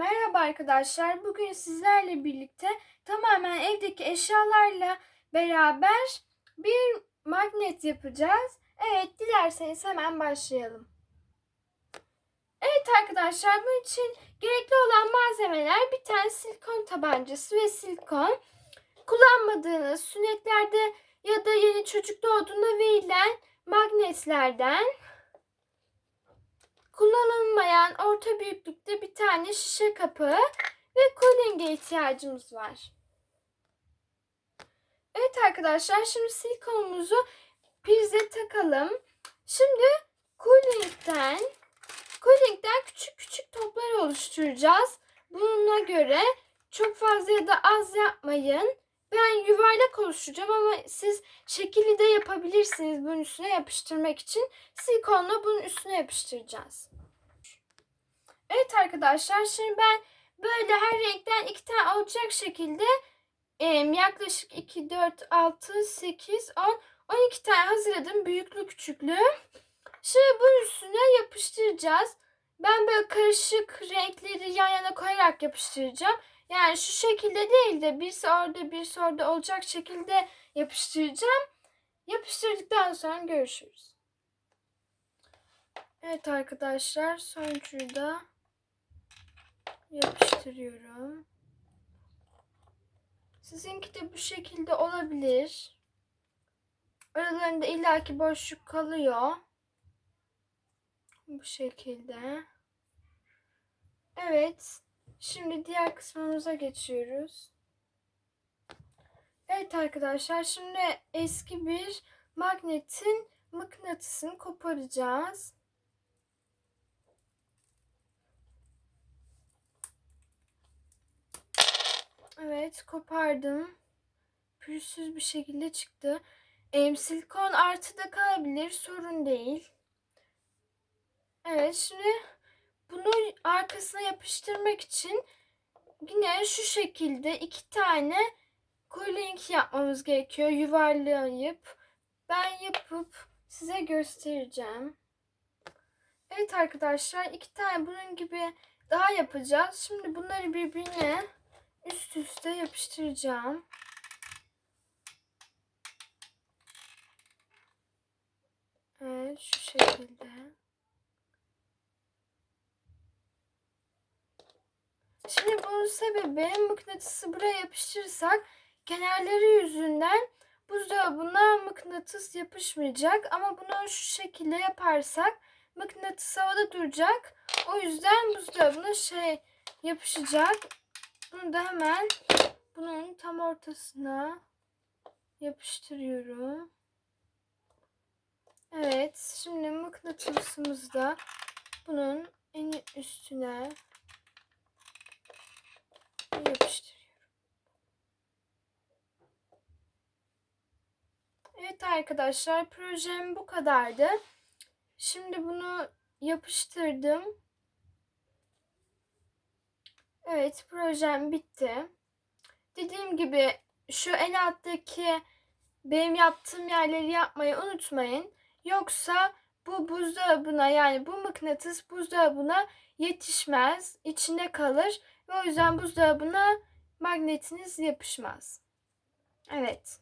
Merhaba arkadaşlar. Bugün sizlerle birlikte tamamen evdeki eşyalarla beraber bir magnet yapacağız. Evet, dilerseniz hemen başlayalım. Evet arkadaşlar, bunun için gerekli olan malzemeler bir tane silikon tabancası ve silikon. Kullanmadığınız sünnetlerde ya da yeni çocuk doğduğunda verilen magnetlerden kullanılmayan orta büyüklükte bir tane şişe kapağı ve kolenge ihtiyacımız var. Evet arkadaşlar şimdi silikonumuzu prize takalım. Şimdi cooling'den cooling'den küçük küçük toplar oluşturacağız. Bununla göre çok fazla ya da az yapmayın. Ben yuvarlak oluşturacağım ama siz şekilli de yapabilirsiniz bunun üstüne yapıştırmak için. Silikonla bunun üstüne yapıştıracağız. Evet arkadaşlar şimdi ben böyle her renkten iki tane olacak şekilde yaklaşık 2, 4, 6, 8, 10, 12 tane hazırladım büyüklü küçüklü. Şimdi bunun üstüne yapıştıracağız. Ben böyle karışık renkleri yan yana koyarak yapıştıracağım. Yani şu şekilde değil de birisi orada birisi orada olacak şekilde yapıştıracağım. Yapıştırdıktan sonra görüşürüz. Evet arkadaşlar sonuncuyu da yapıştırıyorum. Sizinki de bu şekilde olabilir. Aralarında illaki boşluk kalıyor. Bu şekilde. Evet. Şimdi diğer kısmımıza geçiyoruz. Evet arkadaşlar şimdi eski bir magnetin mıknatısını koparacağız. Evet kopardım. Pürüzsüz bir şekilde çıktı. Em, silikon artı da kalabilir sorun değil. Evet şimdi bunu arkasına yapıştırmak için yine şu şekilde iki tane cooling yapmamız gerekiyor. Yuvarlayıp ben yapıp size göstereceğim. Evet arkadaşlar iki tane bunun gibi daha yapacağız. Şimdi bunları birbirine üst üste yapıştıracağım. Evet şu şekilde. Şimdi bunun sebebi mıknatısı buraya yapıştırırsak kenarları yüzünden buzdolabına mıknatıs yapışmayacak. Ama bunu şu şekilde yaparsak mıknatıs havada duracak. O yüzden buzdolabına şey yapışacak. Bunu da hemen bunun tam ortasına yapıştırıyorum. Evet, şimdi mıknatısımızı da bunun en üstüne yapıştırıyorum. Evet arkadaşlar, projem bu kadardı. Şimdi bunu yapıştırdım. Evet, projem bitti. Dediğim gibi şu en alttaki benim yaptığım yerleri yapmayı unutmayın. Yoksa bu buzdolabına yani bu mıknatıs buzdolabına yetişmez, içinde kalır ve o yüzden buzdolabına magnetiniz yapışmaz. Evet.